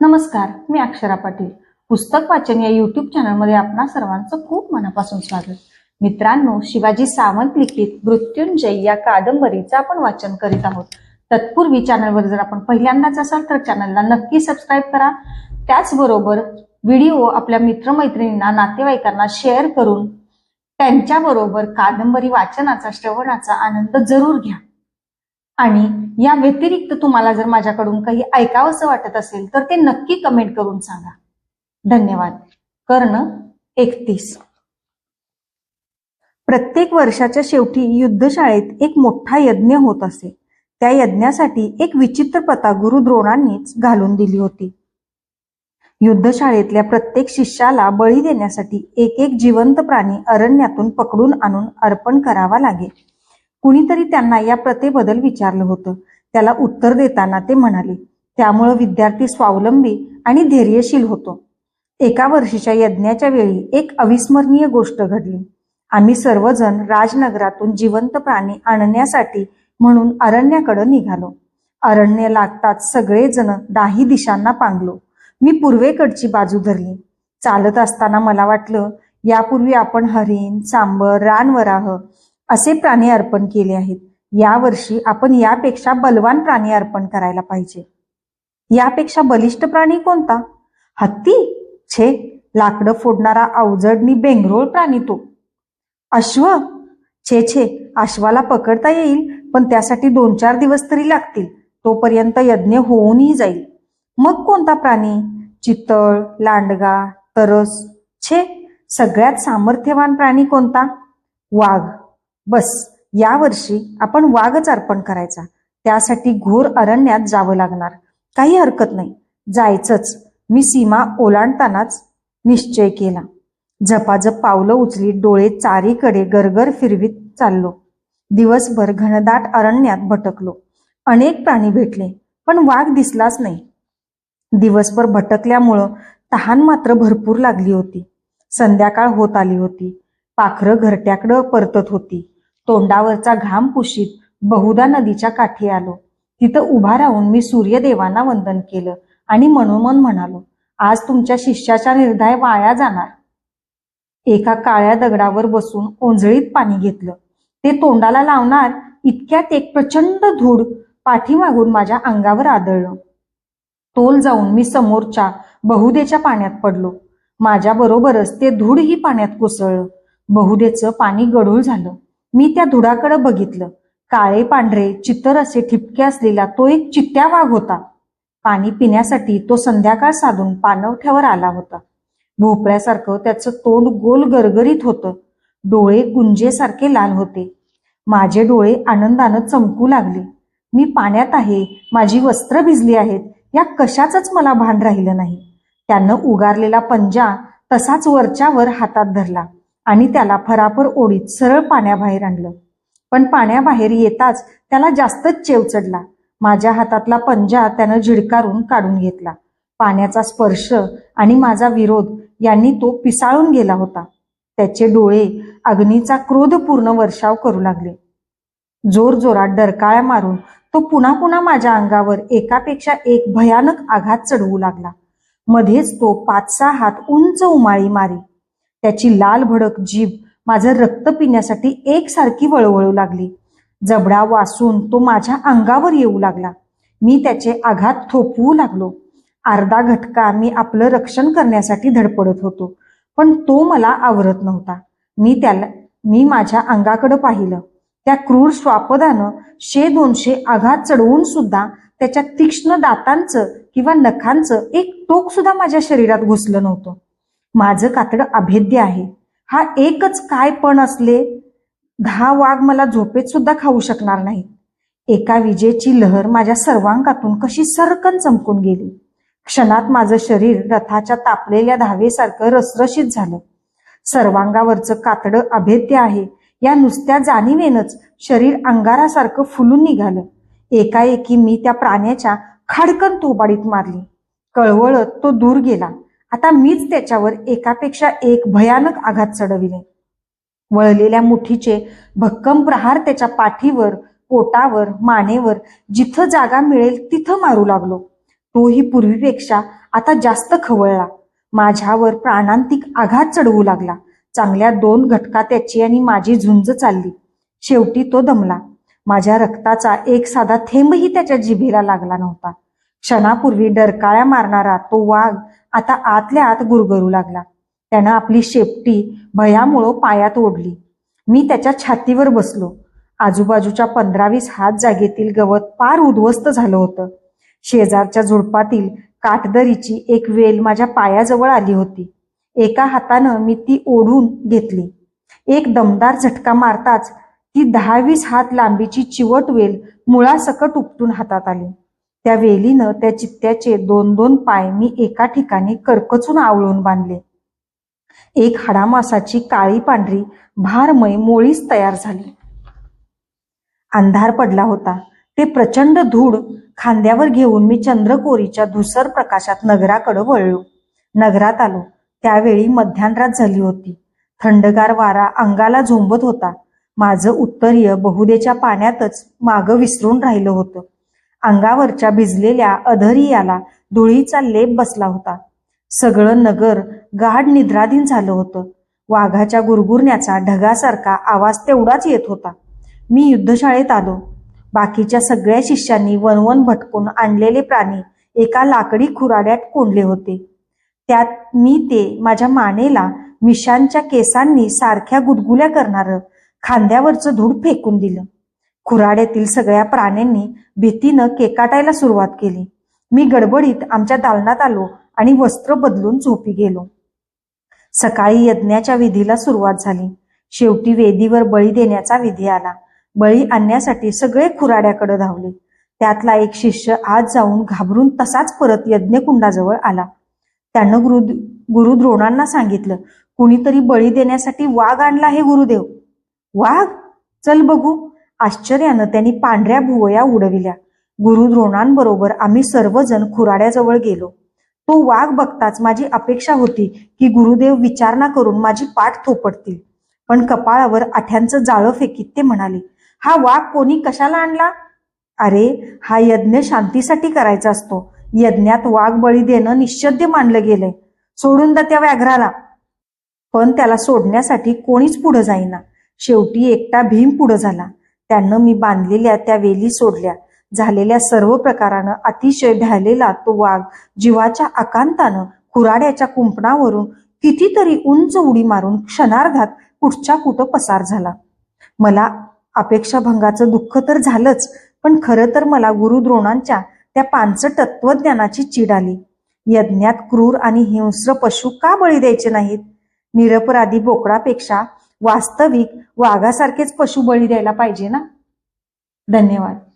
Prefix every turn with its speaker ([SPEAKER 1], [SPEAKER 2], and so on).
[SPEAKER 1] नमस्कार मी अक्षरा पाटील. पुस्तक वाचन या युट्यूब चॅनलमध्ये आपणा सर्वांचं खूप मनापासून स्वागत. मित्रांनो शिवाजी सावंत लिखित मृत्युंजय या कादंबरीचं आपण वाचन करीत आहोत. तत्पूर्वी चॅनलवर जर आपण पहिल्यांदाच असाल तर चॅनलला नक्की सबस्क्राईब करा. त्याचबरोबर व्हिडिओ आपल्या मित्रमैत्रिणींना नातेवाईकांना शेअर करून त्यांच्याबरोबर कादंबरी वाचनाचा श्रवणाचा आनंद जरूर घ्या. आणि या व्यतिरिक्त तुम्हाला जर माझ्याकडून काही ऐकावंसं वाटत असेल तर ते नक्की कमेंट करून सांगा. धन्यवाद. कर्ण एकतीस. प्रत्येक वर्षाच्या शेवटी युद्धशाळेत एक मोठा यज्ञ होत असे. त्या यज्ञासाठी एक विचित्र पता गुरु द्रोणांनीच घालून दिली होती. युद्धशाळेतल्या प्रत्येक शिष्याला बळी देण्यासाठी एक एक जिवंत प्राणी अरण्यातून पकडून आणून अर्पण करावा लागे. कुणीतरी त्यांना या प्रथेबद्दल विचारलं होतं. त्याला उत्तर देताना ते म्हणाले त्यामुळं विद्यार्थी स्वावलंबी आणि धैर्यशील होतो. एका वर्षीच्या यज्ञाच्या वेळी एक अविस्मरणीय गोष्ट घडली. आम्ही सर्वजण राजनगरातून जिवंत प्राणी आणण्यासाठी म्हणून अरण्याकडे निघालो. अरण्य लागताच सगळेजण दाही दिशांना पांगलो. मी पूर्वेकडची बाजू धरली. चालत असताना मला वाटलं यापूर्वी आपण हरिण सांबर रानवराह असे प्राणी अर्पण केले आहेत. यावर्षी आपण यापेक्षा बलवान प्राणी अर्पण करायला पाहिजे. यापेक्षा बलिष्ठ प्राणी कोणता? हत्ती? छे लाकडं फोडणारा अवजडनी बेंगरोळ प्राणी तो. अश्व? छे छे अश्वाला पकडता येईल पण त्यासाठी दोन चार दिवस तरी लागतील. तोपर्यंत यज्ञ होऊनही जाईल. मग कोणता प्राणी? चितळ लांडगा तरस. छे सगळ्यात सामर्थ्यवान प्राणी कोणता? वाघ. बस यावर्षी आपण वाघच अर्पण करायचा. त्यासाठी घोर अरण्यात जावं लागणार. काही हरकत नाही. जायचंच. मी सीमा ओलांडतानाच निश्चय केला. झपाझप पावलं उचलीत डोळे चारीकडे गरगर फिरवीत चाललो. दिवसभर घनदाट अरण्यात भटकलो. अनेक प्राणी भेटले पण वाघ दिसलाच नाही. दिवसभर भटकल्यामुळं तहान मात्र भरपूर लागली होती. संध्याकाळ होत आली होती. पाखरं घरट्याकडं परतत होती. तोंडावरचा घाम पुशीत बहुधा नदीच्या काठी आलो. तिथं उभा राहून मी सूर्यदेवांना वंदन केलं आणि मनोमन म्हणालो आज तुमच्या शिष्याचा निर्धाय वाया जाणार. एका काळ्या दगडावर बसून ओंजळीत पाणी घेतलं. ते तोंडाला लावणार इतक्यात एक प्रचंड धूड पाठीमागून माझ्या अंगावर आदळलं. तोल जाऊन मी समोरच्या बहुदेच्या पाण्यात पडलो. माझ्या बरोबरच ते धूडही पाण्यात कोसळलं. बहुदेचं पाणी गढूळ झालं. मी त्या धुडाकडे बघितलं. काळे पांढरे चित्तर असे ठिपके असलेला तो एक चित्त्या वाघ होता. पाणी पिण्यासाठी तो संध्याकाळ साधून पाणवठ्यावर आला होता. भोपळ्यासारखं त्याचं तोंड गोल गरगरीत होतं. डोळे गुंजेसारखे लाल होते. माझे डोळे आनंदानं चमकू लागले. मी पाण्यात आहे माझी वस्त्र भिजली आहेत या कशाचंच मला भान राहिलं नाही. त्यानं उगारलेला पंजा तसाच वरच्यावर हातात धरला. आणि त्याला फराफर ओढीत सरळ पाण्याबाहेर आणलं. पण पाण्याबाहेर येताच त्याला जास्तच चेव चढला. माझ्या हातातला पंजा त्यानं झिडकारून काढून घेतला. पाण्याचा स्पर्श आणि माझा विरोध यांनी तो पिसाळून गेला होता. त्याचे डोळे अग्नीचा क्रोधपूर्ण वर्षाव करू लागले. जोर जोरात डरकाळ्या मारून तो पुन्हा पुन्हा माझ्या अंगावर एकापेक्षा एक भयानक आघात चढवू लागला. मध्येच तो पाच सहा हात उंच उमाळी मारी त्याची लाल भडक जीभ माझं रक्त पिण्यासाठी एकसारखी वळवळू लागली. जबडा वासून तो माझ्या अंगावर येऊ लागला. मी त्याचे आघात थोपवू लागलो. अर्धा घटका मी आपलं रक्षण करण्यासाठी धडपडत होतो पण तो मला आवरत नव्हता. मी त्याला मी माझ्या अंगाकडे पाहिलं. त्या क्रूर स्वापदानं शे दोनशे आघात चढवून सुद्धा त्याच्या तीक्ष्ण दातांचं किंवा नखांचं एक टोक सुद्धा माझ्या शरीरात घुसलं नव्हतं. माझं कातडं अभेद्य आहे. हा एकच काय पण असले दहा वाघ मला झोपेत सुद्धा खाऊ शकणार नाही एका विजेची लहर माझ्या सर्वांगातून कशी सरकन चमकून गेली. क्षणात माझं शरीर रथाच्या तापलेल्या धावेसारखं रसरशीत झालं. सर्वांगावरचं कातडं अभेद्य आहे या नुसत्या जाणीवेनच शरीर अंगारासारखं फुलून निघालं. एकाएकी मी त्या प्राण्याच्या खाडकन थोबाडीत मारली. कळवळत तो दूर गेला. आता मीच त्याच्यावर एकापेक्षा एक भयानक आघात चढविले. वळलेल्या मुठीचे भक्कम प्रहार त्याच्या पाठीवर पोटावर मानेवर जिथं जागा मिळेल तिथं मारू लागलो. तोही पूर्वीपेक्षा आता जास्त खवळला. माझ्यावर प्राणांतिक आघात चढवू लागला. चांगल्या दोन घटका त्याची आणि माझी झुंज चालली. शेवटी तो दमला. माझ्या रक्ताचा एक साधा थेंबही त्याच्या जिभेला लागला नव्हता. क्षणापूर्वी डरकाळ्या मारणारा तो वाघ आता आतल्या आत गुरगरू लागला. त्यानं आपली शेपटी भयामुळं पायात ओढली. मी त्याच्या छातीवर बसलो. आजूबाजूच्या पंधरावीस हात जागेतील गवत पार उद्ध्वस्त झालं होतं. शेजारच्या झुडपातील काटदरीची एक वेल माझ्या पायाजवळ आली होती. एका हातानं मी ती ओढून घेतली. एक दमदार झटका मारताच ती दहावीस हात लांबीची चिवट वेल मुळासकट उपटून हातात आली. त्या वेलीनं त्या चित्त्याचे दोन दोन पाय मी एका ठिकाणी करकचून आवळून बांधले. एक हाडामासाची काळी पांढरी भारमय मोळीच तयार झाली. अंधार पडला होता. ते प्रचंड धूळ खांद्यावर घेऊन मी चंद्रकोरीच्या धुसर प्रकाशात नगराकडे वळलो. नगरात आलो. त्यावेळी मध्यानरात झाली होती. थंडगार वारा अंगाला झोंबत होता. माझं उत्तरीय बहुदेच्या पाण्यातच मागं विसरून राहिलं होतं. अंगावरच्या भिजलेल्या अधरियाला धुळीचा लेप बसला होता. सगळं नगर गाढ निद्राधीन झालं होतं. वाघाच्या गुरगुरण्याचा ढगासारखा आवाज तेवढाच येत होता. मी युद्धशाळेत आलो. बाकीच्या सगळ्या शिष्यांनी वनवन भटकून आणलेले प्राणी एका लाकडी खुराड्यात कोंडले होते. त्यात मी ते माझ्या मानेला मिशांच्या केसांनी सारख्या गुदगुल्या करणारं खांद्यावरचं धूळ फेकून दिलं. खुराड्यातील सगळ्या प्राण्यांनी भीतीनं केकाटायला सुरुवात केली. मी गडबडीत आमच्या दालनात आलो आणि वस्त्र बदलून झोपी गेलो. सकाळी यज्ञाच्या विधीला सुरुवात झाली. शेवटी वेदीवर बळी देण्याचा विधी आला. बळी आणण्यासाठी सगळे खुराड्याकडे धावले. त्यातला एक शिष्य आज जाऊन घाबरून तसाच परत यज्ञकुंडाजवळ आला. त्यानं गुरु गुरुद्रोणांना सांगितलं कुणीतरी बळी देण्यासाठी वाघ आणला हे गुरुदेव. वाघ? चल बघू. आश्चर्यानं त्यांनी पांढऱ्या भुवया उडविल्या. गुरुद्रोणांबरोबर आम्ही सर्वजण खुराड्याजवळ गेलो. तो वाघ बघताच माझी अपेक्षा होती की गुरुदेव विचारणा करून माझी पाठ थोपटतील पण कपाळावर आठ्यांचं जाळं फेकीत ते म्हणाले हा वाघ कोणी कशाला आणला? अरे हा यज्ञ शांतीसाठी करायचा असतो. यज्ञात वाघ बळी देणं निश्चद्य मानलं गेलंय. सोडून दा त्या व्याघ्राला. पण त्याला सोडण्यासाठी कोणीच पुढं जाईना. शेवटी एकटा भीम पुढं झाला. त्यानं मी बांधलेल्या त्या वेली सोडल्या. झालेल्या सर्व प्रकारानं अतिशय भ्यालेला तो वाघ जीवाच्या आकांतानं खुराड्याच्या कुंपणावरून कितीतरी उंच उडी मारून क्षणार्धात कुठच्या कुठं पसार झाला. मला अपेक्षाभंगाचं दुःख तर झालंच पण खरं तर मला गुरुद्रोणांच्या त्या पांच तत्वज्ञानाची चीड आली. यज्ञात क्रूर आणि हिंस्र पशु का बळी द्यायचे नाहीत? निरपराधी बोकडापेक्षा वास्तविक वाघासारखेच पशु बळी द्यायला पाहिजे ना? धन्यवाद.